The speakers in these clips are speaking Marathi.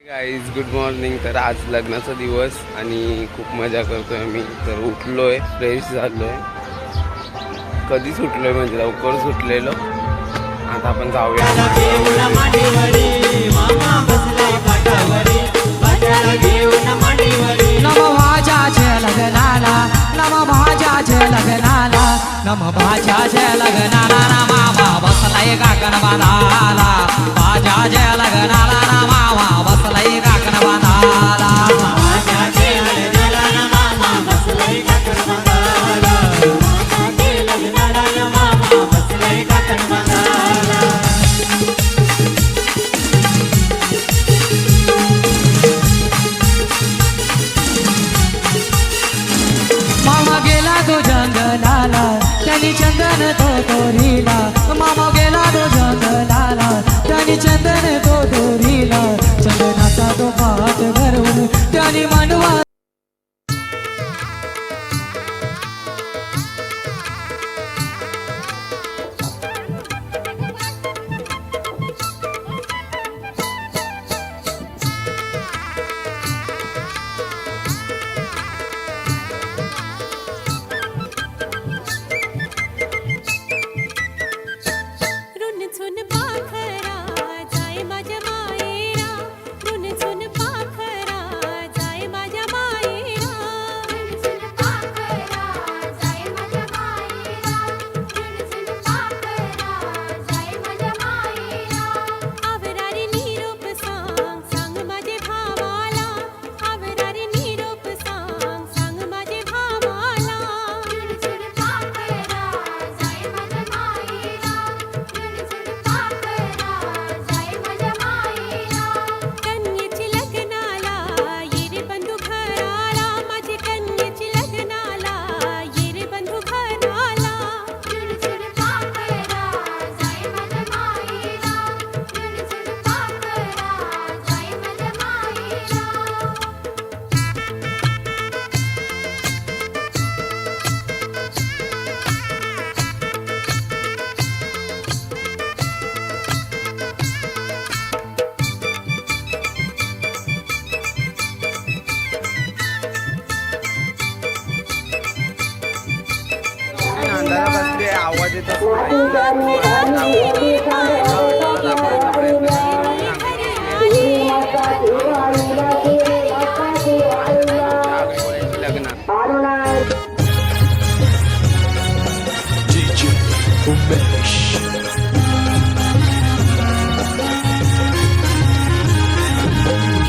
गाईज गुड मॉर्निंग तर आज लग्नाचा दिवस आणि खूप मजा करतोय मी तर उठलोय फ्रेश झालोय कधी सुटलोय म्हणजे लवकर सुटलेलो आता आपण जाऊया चंदन तो दोरीला मामा गेला तो जंगलाला. त्यांनी चंदन तो चंदनाचा तो पाठ धरून त्याने मनवा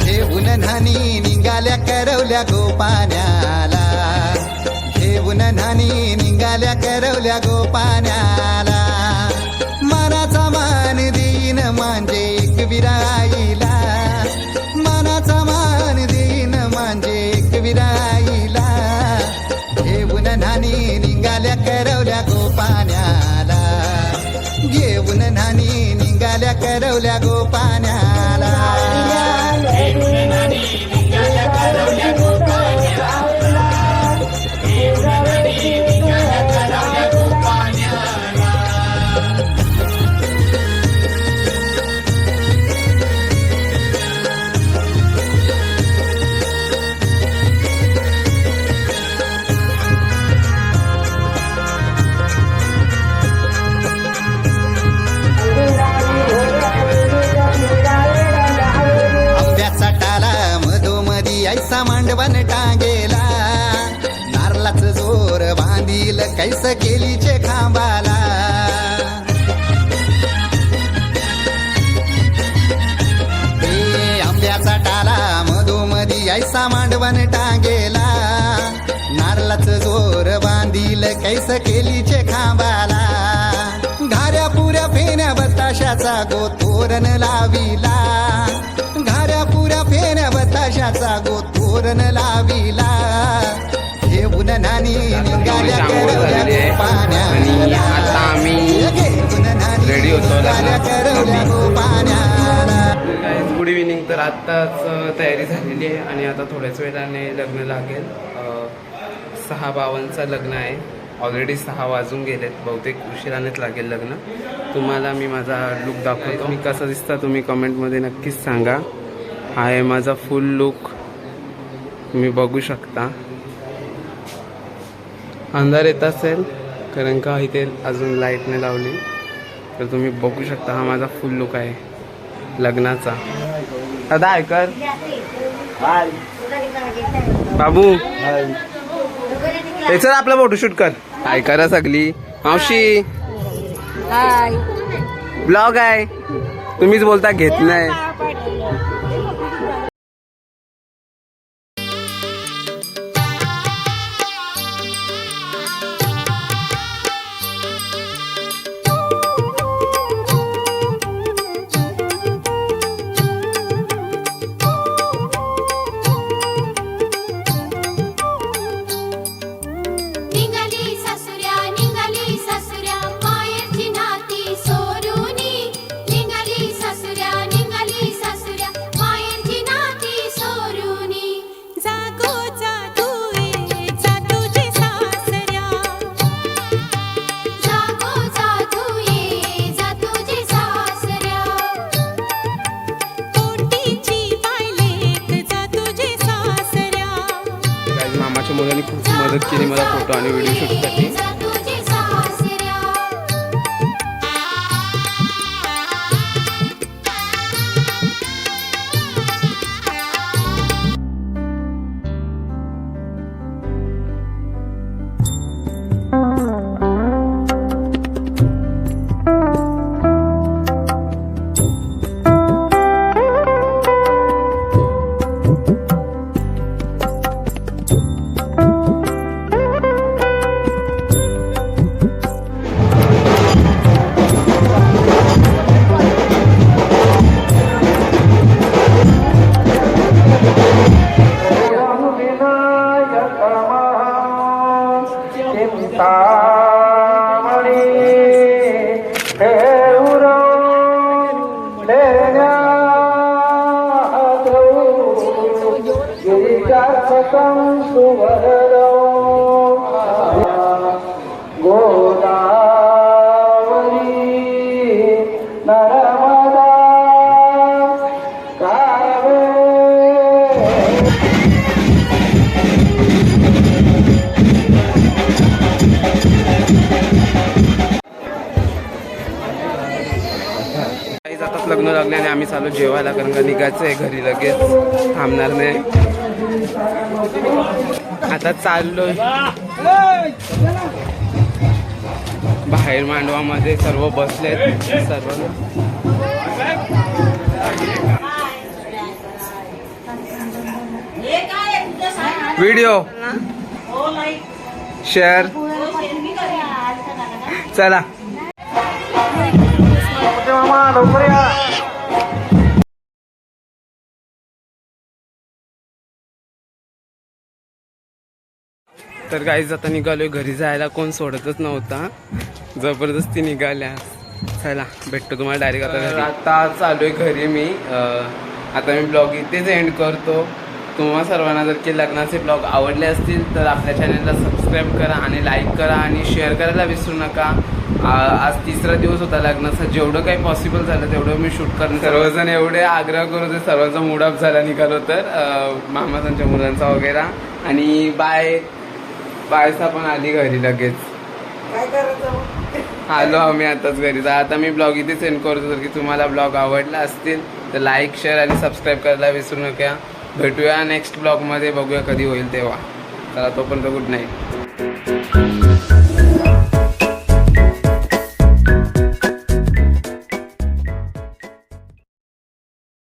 घेऊन धानी निघाल्या करवल्या गोपाण्याला लागून धानी निघाल्या करवल्या गोपाण्याला. मनाचा मान देईन म्हणजे एक विराईला. मनाचा मान देईन म्हणजे एक विराईला. घेऊन नानी निघाल्या करवल्या गोपाण्याला. घेऊन नानी निघाल्या करवल्या गोपाण्याला. यायचा ऐसा मांडवन टांगेला. नारलाच जोर बांधील कैस केलीचे खांबाला. आंब्याचा टाला मधोमधी ऐसा मांडवन टांगेला. नारलाच जोर बांधील कैस केलीचे खांबाला. घाऱ्या पुऱ्या फेण्या बताशाचा गोतोरण लाविला. फेण्या बताशाचा गोतोरण लाविला. घेऊन नानी निघाल्या करवल्या आणि आता आम्ही ready होतो निघाल्या करवल्या गोपाण्याला. Good evening. तर आत्ताच तयारी झालेली आहे आणि आता थोड्याच वेळाने लग्न लागेल. सहा बावनचं लग्न आहे. ऑलरेडी सहा वाजून गेलेत. बहुतेक उशिरानेच लागेल लग्न. तुम्हाला मी माझा लुक दाखवतो. मी कसा दिसता तुम्ही कमेंटमध्ये नक्कीच सांगा. हा आहे माझा फुल लुक तुम्ही बघू शकता. अंधार येत असेल कारण का इथे अजून लाइट नाही लावली. तर तुम्ही बघू शकता हा माझा फुल लुक आहे लग्नाचा. दादा ऐकर बाबू. हे चल आपला फोटोशूट कर. ऐकायला सगळी. मावशी. ब्लॉग आहे. तुम्हीच बोलता घेत नाही. मला फोटो आणि व्हिडिओ शूटसाठी काही लागले आणि आम्ही चालू जेवायला कारण का निघायचं आहे घरी लगेच. थांबणार नाही. आता चाललो बाहेर मांडवामध्ये सर्व बसलेत. सर्व व्हिडिओ. शेअर. चला. तर गाईज आता निघालोय घरी. जायला कोण सोडतच नव्हता. जबरदस्ती निघाल्या. चला भेटतो तुम्हाला डायरेक्ट आता. आता चालू आहे घरी मी. आता मी ब्लॉग इथेच एंड करतो. तुम्हा सर्वांना जर की लग्नाचे ब्लॉग आवडले असतील तर आपल्या चॅनलला सबस्क्राईब करा आणि लाईक करा आणि शेअर करायला विसरू नका. आज तिसरा दिवस होता लग्नाचा. जेवढं काही पॉसिबल झालं तेवढं मी शूट करणं सर्वजण एवढे आग्रह करू होते सर्वांचा मूड ऑफ झाला निघालो तर. अं, मामासांच्या मुलांचा वगैरे. आणि बाय बायसा पण आली घरी लगेच. आलो आम्ही आताच घरी. तर आता मी ब्लॉग इथे सेंड करतो जर की तुम्हाला ब्लॉग आवडला असतील तर लाईक शेअर आणि सबस्क्राईब करायला विसरू नका. भेटूया नेक्स्ट ब्लॉगमध्ये बघूया कधी होईल तेव्हा. चला तोपर्यंत गुड नाईट.